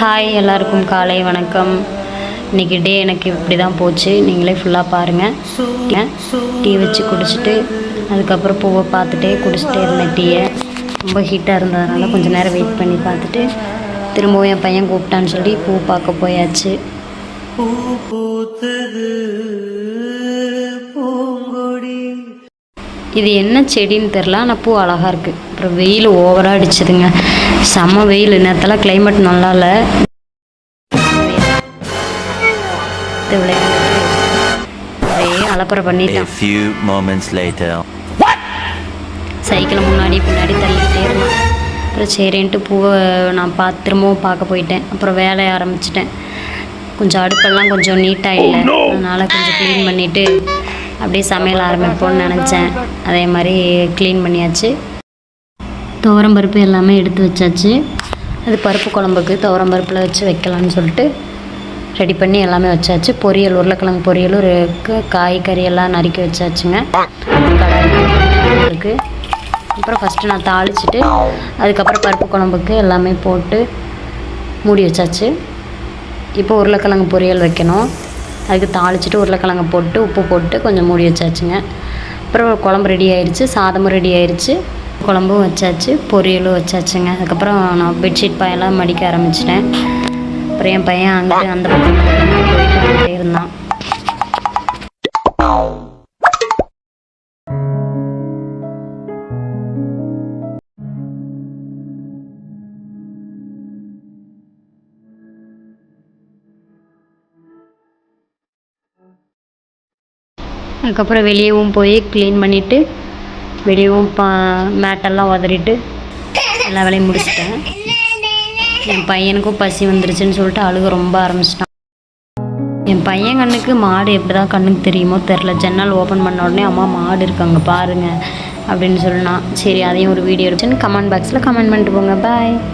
Hi எல்லாருக்கும் காலை வணக்கம். இன்றைக்கி டே எனக்கு இப்படி தான் போச்சு. நீங்களே ஃபுல்லாக பாருங்கள் டீ வச்சு குடிச்சிட்டு அதுக்கப்புறம் பூவை பார்த்துட்டே குடிச்சிட்டே இருந்தேன் டீயை ரொம்ப ஹீட்டாக இருந்ததுனால கொஞ்சம் நேரம் வெயிட் பண்ணி பார்த்துட்டு திரும்பவும் என் பையன் கூப்பிட்டான்னு சொல்லி பூ பார்க்க போயாச்சு. பூ பூத்தது இது என்ன செடின்னு தெரில ஆனால் பூ அழகாக இருக்குது அப்புறம் வெயில் ஓவராக அடிச்சுதுங்க. செம்ம வெயில். நேரத்தில் climate நல்லா இல்லை. அலப்பறை A பண்ணிட்டான் few moments later. சைக்கிளை முன்னாடி பின்னாடி தள்ளிக்கிட்டே இருந்தான். அப்புறம் சரின்ட்டு பூவை நான் பார்த்து திரும்பவும் பார்க்க போயிட்டேன். அப்புறம் வேலைய ஆரம்பிச்சிட்டேன். கொஞ்சம் அடுப்பெல்லாம் கொஞ்சம் நீட்டாக இல்லை. அதனால் கொஞ்சம் க்ளீன் பண்ணிவிட்டு அப்படியே சமையல் ஆரம்பிப்போம்னு நினச்சேன். அதே மாதிரி க்ளீன் பண்ணியாச்சு. துவரம் பருப்பு எல்லாமே எடுத்து வச்சாச்சு. அது பருப்பு குழம்புக்கு துவரம் பருப்பில் வச்சு வைக்கலாம்னு சொல்லிட்டு ரெடி பண்ணி எல்லாமே வச்சாச்சு. பொரியல் உருளைக்கிழங்கு பொரியல் ஒரு க- காய்கறி எல்லாம் நறுக்கி வச்சாச்சுங்க. இருக்குது அப்புறம் ஃபஸ்ட்டு நான் தாளிச்சிட்டு அதுக்கப்புறம் பருப்பு குழம்புக்கு எல்லாமே போட்டு மூடி வச்சாச்சு. இப்போ உருளைக்கிழங்கு பொரியல் வைக்கணும். அதுக்கு தாளிச்சிட்டு உருளைக்கிழங்கு போட்டு உப்பு போட்டு கொஞ்சம் மூடி வச்சாச்சுங்க. அப்புறம் குழம்பு ரெடி ஆயிடுச்சு சாதமும் ரெடி ஆயிடுச்சு குழம்பும் வச்சாச்சு பொரியலும் வச்சாச்சுங்க. அதுக்கப்புறம் நான் பெட்ஷீட் பாயெல்லாம் மடிக்க ஆரம்பிச்சிட்டேன். அப்புறம் என் பையன் அங்கே அந்த பக்கம் போயிட்டு இருந்தான். அதுக்கப்புறம் வெளியவும் போய் க்ளீன் பண்ணிவிட்டு வெளியவும் பா மேட்டெல்லாம் உதறிட்டு எல்லா வேலையும் முடிச்சிட்டேன். என் பையனுக்கும் பசி வந்துருச்சுன்னு சொல்லிட்டு அழுக ரொம்ப ஆரம்பிச்சிட்டான். என் பையன் கண்ணுக்கு மாடு எப்படி தான் கண்ணுக்கு தெரியுமோ தெரில ஜன்னல் ஓப்பன் பண்ண உடனே அம்மா மாடு இருக்காங்க பாருங்க அப்படின்னு சொன்னான் சரி அதையும் ஒரு வீடியோ எடுத்துன்னு கமெண்ட் பாக்ஸில் கமெண்ட் பண்ணிட்டு போங்க. பாய்.